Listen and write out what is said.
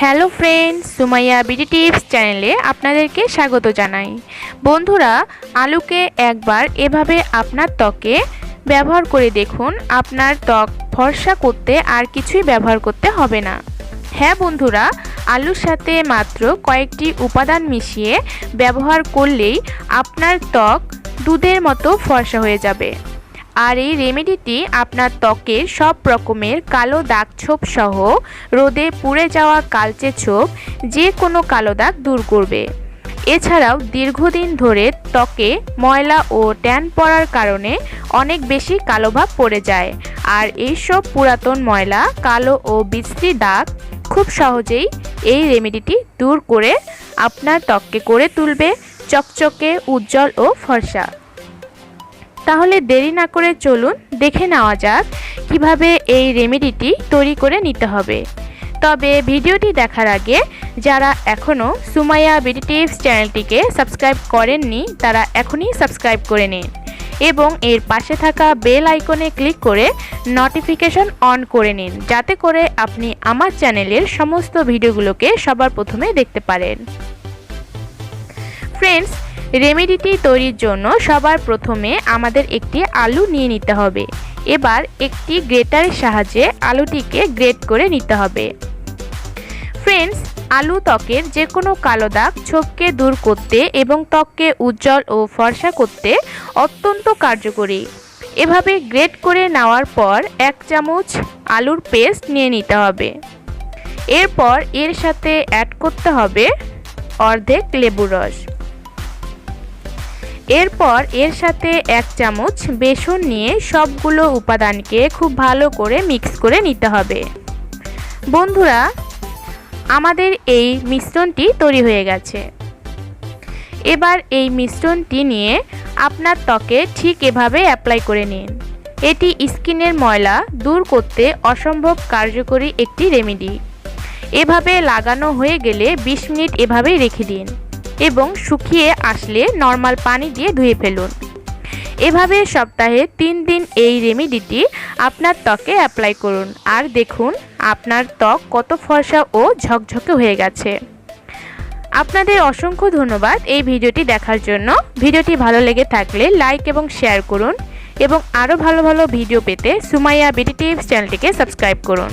Hello friends, Sumaiya BD tips চ্যানেলে আপনাদেরকে স্বাগত জানাই। বন্ধুরা, আলুকে একবার এভাবে আপনার ত্বকে ব্যবহার করে দেখুন, আপনার ত্বক ফর্সা করতে আর কিছুই ব্যবহার করতে হবে না। হ্যাঁ বন্ধুরা, আলুর সাথে মাত্র কয়েকটি উপাদান মিশিয়ে ব্যবহার করলেই আপনার ত্বক দুধের মতো ফর্সা হয়ে যাবে। আর এই রেমেডিটি আপনার ত্বকের সব রকমের কালো দাগ ছোপ সহ রোদে পুড়ে যাওয়া কালচে ছোপ যে কোনো কালো দাগ দূর করবে। এছাড়াও দীর্ঘদিন ধরে ত্বকে ময়লা ও ট্যান পড়ার কারণে অনেক বেশি কালো ভাব পড়ে যায়। আর এইসব পুরাতন ময়লা, কালো ও বিশ্রী দাগ খুব সহজেই এই রেমেডিটি দূর করে আপনার ত্বককে করে তুলবে। চকচকে, উজ্জ্বল ও ফর্সা। তাহলে দেরি না করে চলুন দেখে নেওয়া যাক কীভাবে এই রেমেডিটি তৈরি করে নিতে হবে। তবে ভিডিওটি দেখার আগে যারা এখনও সুমাইয়া বিডি টিপস চ্যানেলটিকে সাবস্ক্রাইব করেননি, তারা এখনই সাবস্ক্রাইব করে নিন এবং এর পাশে থাকা বেল আইকনে ক্লিক করে নোটিফিকেশন অন করে নিন, যাতে করে আপনি আমার চ্যানেলের সমস্ত ভিডিওগুলোকে সবার প্রথমে দেখতে পারেন। ফ্রেন্ডস রেমেডিটি তৈরির জন্য সবার প্রথমে আমাদের একটি আলু নিয়ে নিতে হবে। এবার একটি গ্রেটারের সাহায্যে আলুটিকে গ্রেট করে নিতে হবে। ফ্রেন্ডস, আলু ত্বকের যে কোনো কালো দাগ ছোপকে দূর করতে এবং ত্বককে উজ্জ্বল ও ফর্সা করতে অত্যন্ত কার্যকরী। এভাবে গ্রেট করে নেওয়ার পর এক চামচ আলুর পেস্ট নিয়ে নিতে হবে। এরপর এর সাথে অ্যাড করতে হবে অর্ধেক লেবুর রস। এরপর এর সাথে এক চামচ বেসন নিয়ে সবগুলো উপাদানকে খুব ভালো করে মিক্স করে নিতে হবে। বন্ধুরা, আমাদের এই মিশ্রণটি তৈরি হয়ে গেছে। এবার এই মিশ্রণটি নিয়ে আপনার ত্বকে ঠিক এভাবে অ্যাপ্লাই করে নিন। এটি স্কিনের ময়লা দূর করতে অসম্ভব কার্যকরী একটি রেমেডি। এভাবে লাগানো হয়ে গেলে ২০ মিনিট এভাবেই রেখে দিন। এবং শুকিয়ে আসলে নর্মাল পানি দিয়ে ধুয়ে ফেলুন। এভাবে সপ্তাহে তিন দিন এই রেমিডিটি আপনার ত্বকে অ্যাপ্লাই করুন। আর দেখুন, আপনার ত্বক কত ফর্সা ও ঝকঝকে হয়ে গেছে। আপনাদের অসংখ্য ধন্যবাদ এই ভিডিওটি দেখার জন্য। ভিডিওটি ভালো লেগে থাকলে লাইক এবং শেয়ার করুন এবং আরও ভালো ভালো ভিডিও পেতে সুমাইয়া টিভস চ্যানেলটিকে সাবস্ক্রাইব করুন।